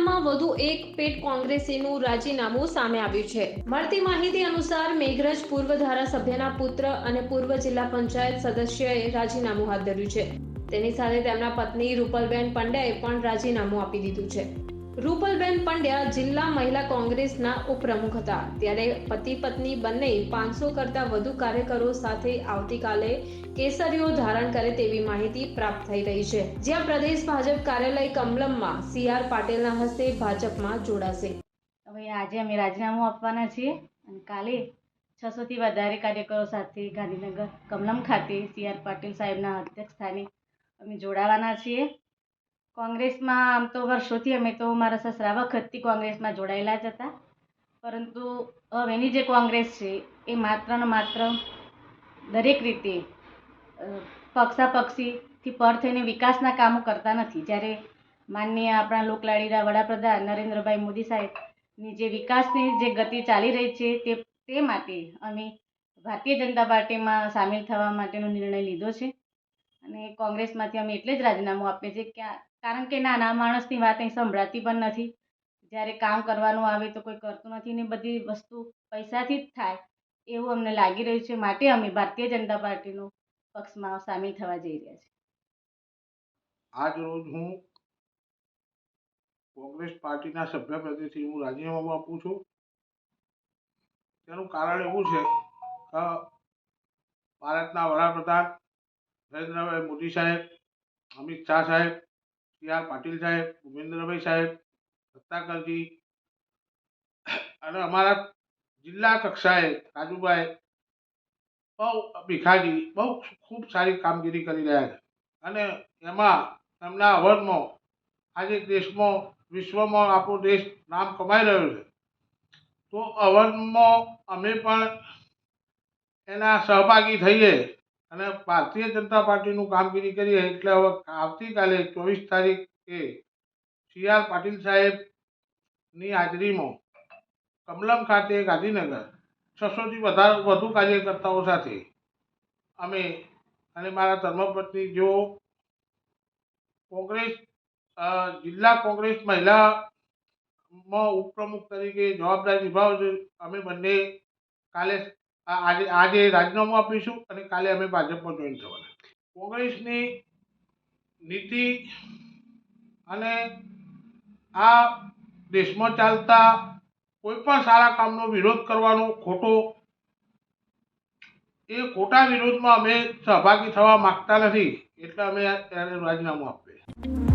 જિલ્લામાં વધુ એક પેટ કોંગ્રેસીનું રાજીનામું સામે આવ્યું છે. મળતી માહિતી અનુસાર મેઘરજ પૂર્વ ધારાસભ્યના પુત્ર અને પૂર્વ જિલ્લા પંચાયત સદસ્યએ રાજીનામું હાથ ધર્યું છે. તેની સાથે તેમના પત્ની રૂપલબેન પંડ્યાએ પણ રાજીનામું આપી દીધું છે. રૂપલબેન પંડ્યા જિલ્લા મહિલા કોંગ્રેસના ઉપપ્રમુખ હતા. ત્યારે પતિ પત્ની બંને પાંચસો કરતા વધુ કાર્યકરો સાથે આવતીકાલે કેસરીઓ ધારણ કરે તેવી માહિતી પ્રાપ્ત થઈ રહી છે. જ્યાં પ્રદેશ ભાજપ કાર્યાલય કમલમમાં સી આર પાટીલના હસ્તે ભાજપમાં જોડાશે. હવે આજે અમે રાજીનામું આપવાના છીએ અને કાલે છસોથી વધારે કાર્યકરો સાથે ગાંધીનગર કમલમ ખાતે સી આર પાટીલ સાહેબના અધ્યક્ષ સ્થાને અમે જોડાવાના છીએ. કોંગ્રેસમાં આમ તો વર્ષોથી અમે તો મારા સસરા વખતથી કોંગ્રેસમાં જોડાયેલા જ હતા. પરંતુ હવેની જે કોંગ્રેસ છે, એ માત્ર ને માત્ર દરેક રીતે પક્ષાપક્ષીથી પર થઈને વિકાસના કામો કરતા નથી. જ્યારે માનનીય આપણા લોકલાડીના વડાપ્રધાન નરેન્દ્રભાઈ મોદી સાહેબની જે વિકાસની જે ગતિ ચાલી રહી છે, તે તે માટે અમે ભારતીય જનતા પાર્ટીમાં સામેલ થવા માટેનો નિર્ણય લીધો છે. અને કોંગ્રેસમાંથી અમે એટલે જ રાજીનામું આપીએ છીએ કે કારણ કે નાના માણસની વાત અહીં સંભળાતી પણ નથી. જ્યારે કામ કરવાનું આવે તો કોઈ કરતું નથી ને બધી વસ્તુ પૈસાથી જ થાય. એવું અમને લાગી રહ્યું છે. માટે અમે ભારતીય જનતા પાર્ટીનો પક્ષમાં સામેલ થવા જઈ રહ્યા છીએ. આજ રોજ હું કોંગ્રેસ પાર્ટીના સભ્ય પદેથી હું રાજીનામું આપું છું. તેનું કારણ એવું છે કે ભારતના વડાપ્રધાન નરેન્દ્રભાઈ મોદી સાહેબ, અમિત શાહ સાહેબ સી આર પાટીલ સાહેબ, ભૂપેન્દ્રભાઈ સાહેબ સત્તાકરજી અને અમારા જિલ્લા કક્ષાએ રાજુભાઈ બહુ ભીખાજી બહુ ખૂબ સારી કામગીરી કરી રહ્યા છે. અને એમાં એમના અવરમાં આજે દેશમાં, વિશ્વમાં આપણો દેશ નામ કમાઈ રહ્યો છે. તો અવનમાં અમે પણ એના સહભાગી થઈએ. અને ભારતીય જનતા પાર્ટીનું કામગીરી કરીએ એટલે હવે આવતીકાલે ચોવીસ તારીખે સી આર પાટીલ સાહેબની હાજરીમાં કમલમ ખાતે ગાંધીનગર છસોથી વધારે વધુ કાર્યકર્તાઓ સાથે અમે અને મારા ધર્મપત્ની જેઓ કોંગ્રેસ જિલ્લા કોંગ્રેસ મહિલામાં ઉપપ્રમુખ તરીકે જવાબદારી નિભાવે છે અમે બંને કાલે આજે આજે રાજીનામું આપીશું અને કાલે અમે ભાજપમાં જોઈન થવાના. કોંગ્રેસની નીતિ અને આ દેશમાં ચાલતા કોઈ પણ સારા કામનો વિરોધ કરવાનો ખોટો, એ ખોટા વિરોધમાં અમે સહભાગી થવા માગતા નથી, એટલે અમે રાજીનામું આપીએ.